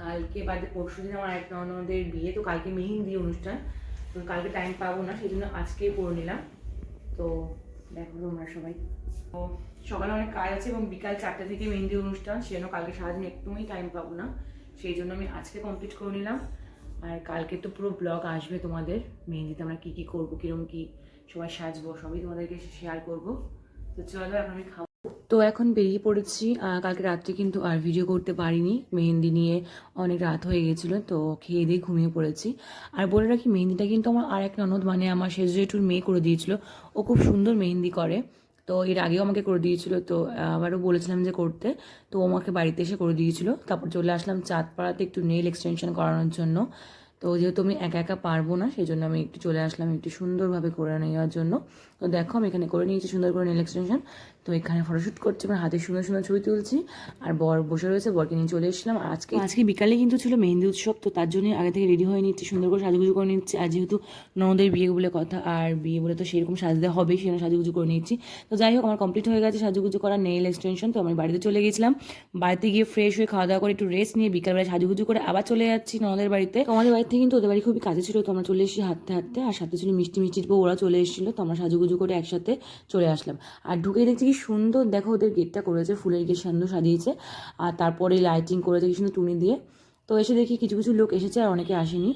কালকে বাদে পরশু দিন আমার এক ননদের বিয়ে, তো কালকে মেহেন্দি অনুষ্ঠান, তো কালকে টাইম পাবো না, সেই জন্য আজকেই করে নিলাম। তো দেখো তোমরা সবাই। তো সকালে অনেক কাজ আছে এবং বিকাল চারটে থেকে মেহেন্দি অনুষ্ঠান সেজন্য কালকে সারাদিন একদমই টাইম পাবো না। সেই জন্য আমি আজকে কমপ্লিট করে নিলাম। আর কালকে তো পুরো ব্লগ আসবে তোমাদের, মেহেন্দিতে আমরা কী কী করব কীরকম কী সবাই সাজবো, সবই তোমাদেরকে শেয়ার করব। তো চলো এখন আমি খাব তো এখন বেরিয়ে পড়েছি। কালকে রাত্রে কিন্তু আর ভিডিও করতে পারিনি। মেহেন্দি নিয়ে অনেক রাত হয়ে গেছিল, তো খেয়ে দিয়ে ঘুমিয়ে পড়েছি। আর বলে রাখি, মেহেন্দিটা কিন্তু আমার আর এক ননদ মানে আমার সেজু জেঠুর মেয়ে করে দিয়েছিল। ও খুব সুন্দর মেহেন্দি করে। তো এর আগেও আমাকে করে দিয়েছিল, তো আবারও বলেছিলাম যে করতে। তো আমাকে বাড়িতে এসে করে দিয়েছিল। তারপর চলে আসলাম চাঁদপাড়াতে একটু নেল এক্সটেনশন করানোর জন্য। তো যেহেতু আমি একা একা পারব না সেই জন্য আমি একটু চলে আসলাম একটু সুন্দরভাবে করে নেওয়ার জন্য। তো দেখো, আমি এখানে করে নিয়েছি সুন্দর করে নেল এক্সটেনশন তো এখানে ফটোশ্যুট করছি আমার হাতে সুন্দর সুন্দর ছবি তুলছি। আর বর বসে রয়েছে, বরকে নিয়ে চলে এসেছিলাম। আজকে আজকে বিকালে কিন্তু ছিল মেহেন্দি উৎসব, তো তার জন্য আগে থেকে রেডি হয়ে নিচ্ছি, সুন্দর করে সাজুগুজু করে নিচ্ছি। আর যেহেতু ননদের বিয়ে বলে কথা, আর বিয়ে বলে তো সেরকম সাজতে হবেই সেজন্য সাজুগুজু করে নিচ্ছি। তো যাই হোক, আমার কমপ্লিট হয়ে গেছে সাজুগুজু করা নেল এক্সটেনশন তো আমি বাড়িতে চলে গেছিলাম। বাড়িতে গিয়ে ফ্রেশ হয়ে খাওয়া দাওয়া করে একটু রেস্ট নিয়ে বিকালবেলা সাজুগুজু করে আবার চলে যাচ্ছি ননদের বাড়িতে। আমাদের বাড়ি থেকে কিন্তু ওদের বাড়ি খুবই কাছে ছিল, তো আমরা চলে এসেছি হাঁটতে হাঁটতে। আর সাথে ছিল মিষ্টি মিষ্টি বউ ওরা চলে এসেছিল, তো আমরা সাজুগুজু করে একসাথে চলে আসলাম। আর ঢুকে দেখছি কি সুন্দর, দেখো ওদের গেটটা করেছে, ফুলের গেট সুন্দর সাজিয়েছে। আর তারপরে লাইটিং করেছে কি সুন্দর টুনি দিয়ে। তো এসে দেখি কিছু কিছু লোক এসেছে আর অনেকে আসেনি।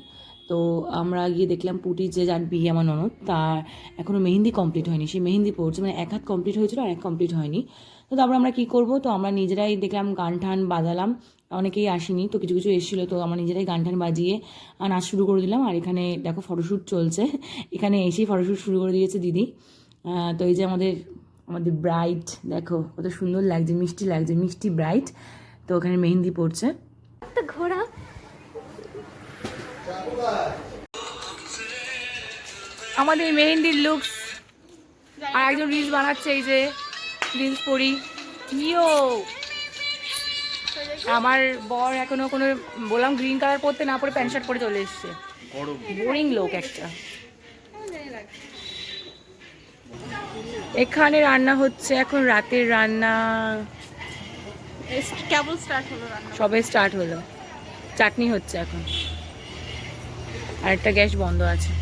তো আমরা গিয়ে দেখলাম পুটি যে যার বিয়ে আমার ননদ, তার এখনও মেহেন্দি কমপ্লিট হয়নি। সে মেহেন্দি পড়ছে মানে এক হাত কমপ্লিট হয়েছিল আর এক কমপ্লিট হয়নি। তো তারপর আমরা কী করব? তো আমরা নিজেরাই দেখলাম গান টান বাজালাম। অনেকেই আসেনি, তো কিছু কিছু এসেছিল, তো আমরা নিজেরাই গান টান বাজিয়ে নাচ শুরু করে দিলাম। আর এখানে দেখো ফটোশ্যুট চলছে। এখানে এসেই ফটোশ্যুট শুরু করে দিয়েছে দিদি। তো এই যে আমাদের আমাদের ব্রাইট দেখো কত সুন্দর লাগছে, মিষ্টি লাগছে, মিষ্টি ব্রাইট তো ওখানে মেহেন্দি পড়ছে। ঘোড়া আমাদের মেহেন্দির লুকস আর একজন রিলস বানাচ্ছে এই যে রিলস পরি। ইয়ো আমার বর এখনও কোনো বললাম গ্রিন কালার পরতে না পরে প্যান্ট শার্ট পরে চলে এসছে। বোরিং লোক একটা। এখানে রান্না হচ্ছে এখন রাতের রান্না। কেবল স্টার্ট হলো রান্না। সবে স্টার্ট হলো। চাটনি হচ্ছে এখন। আর একটা গ্যাস বন্ধ আছে।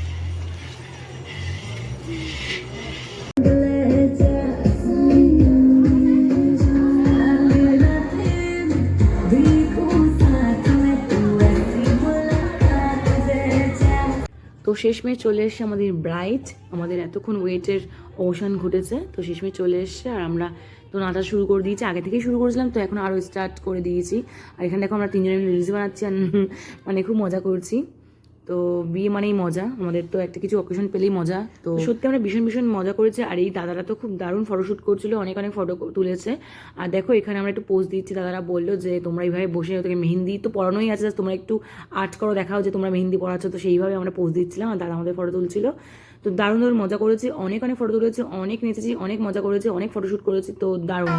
তো শেষমেশ চলে এসছে আমাদের ব্রাইট। আমাদের এতক্ষণ ওয়েটের অবসান ঘটেছে। তো শেষমেশ চলে এসছে আর আমরা তো নাচা শুরু করে দিয়েছি। আগে থেকেই শুরু করেছিলাম, তো এখন আরও স্টার্ট করে দিয়েছি। আর এখানে দেখো আমরা তিনজনে রিলস বানাচ্ছি মানে খুব মজা করছি। তো বিয়ে মানেই মজা আমাদের তো একটা কিছু অকেশন পেলেই মজা তো সত্যি আমরা ভীষণ ভীষণ মজা করেছি আর এই দাদারা তো খুব দারুণ ফটোশ্যুট করছিল অনেক অনেক ফটো তুলেছে আর দেখো এখানে আমরা একটু পোজ দিচ্ছি দাদারা বলল যে তোমরা এইভাবে বসে তোকে মেহেন্দি তো পড়ানোই আছে তোমরা একটু আর্ট করো দেখাও যে তোমরা মেহেন্দি পড়াচ্ছ তো সেইভাবে আমরা পোজ দিচ্ছিলাম আর দাদা আমাদের ফটো তুলছিল তো দারুণ দারুণ মজা করেছি অনেক অনেক ফটো তুলেছি অনেক নেচেছি অনেক মজা করেছি অনেক ফটোশ্যুট করেছি তো দারুণ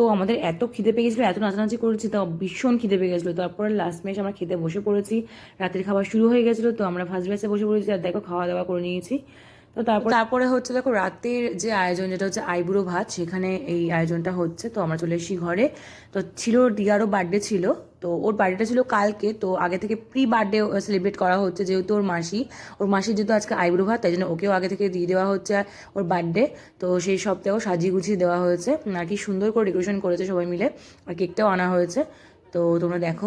তো আমাদের এত খিদে পেয়ে গেছিল, এত নাচানাচি করেছি তো ভীষণ খিদে পেয়ে গেছিল। তারপরে লাস্ট মেশ আমরা খেতে বসে পড়েছি, রাতের খাবার শুরু হয়ে গেছিল, তো আমরা ফার্স্ট ব্যাচে বসে পড়েছি, আর দেখো খাওয়া দাওয়া করে নিয়েছি। তো তারপর তারপরে হচ্ছে দেখো রাতের যে আয়োজন, যেটা হচ্ছে আইবুড়ো ভাত, সেখানে এই আয়োজনটা হচ্ছে। তো আমরা চলে এসেছি ঘরে। তো ছিল, দিয়ারও বার্থডে ছিল। তো ওর বার্থডেটা ছিল কালকে। তো আগে থেকে প্রি বার্থডে সেলিব্রেট করা হচ্ছে যেহেতু ওর মাসি। ওর মাসির যেহেতু আজকে আইবুড়ো ভাত, তাই জন্য ওকেও আগে থেকে দিয়ে দেওয়া হচ্ছে ওর বার্থডে তো সেই সপ্তাহেও সাজিয়ে গুছিয়ে দেওয়া হয়েছে। আর কি সুন্দর করে ডেকোরেশন করেছে সবাই মিলে। আর কেকটাও আনা হয়েছে। তো তোমরা দেখো।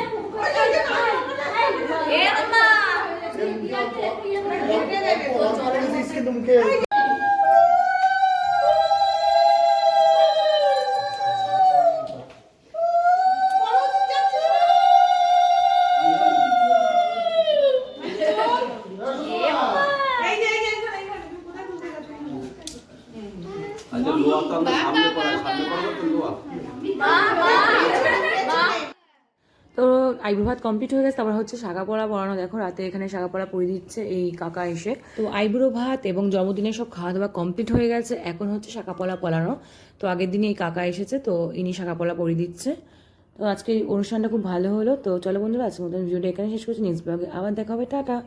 ഇത് നമുക്ക് তো ভাত কমপ্লিট হয়ে গেছে, তারপর হচ্ছে শাখা পড়া পড়ানো। দেখো রাতে এখানে শাখা পড়া পড়ে দিচ্ছে এই কাকা এসে। তো আইব্রো ভাত এবং জন্মদিনের সব খাওয়া দাওয়া কমপ্লিট হয়ে গেছে, এখন হচ্ছে শাখা পলা পলানো তো আগের দিনে এই কাকা এসেছে, তো ইনি শাখা পলা পরিয়ে দিচ্ছে। তো আজকে এই অনুষ্ঠানটা খুব ভালো হলো। তো চলো বন্ধুরা, আজকের মতন ভিডিওটা এখানে শেষ করছি নেক্সট ব্লগে আবার দেখা হবে, টাটা।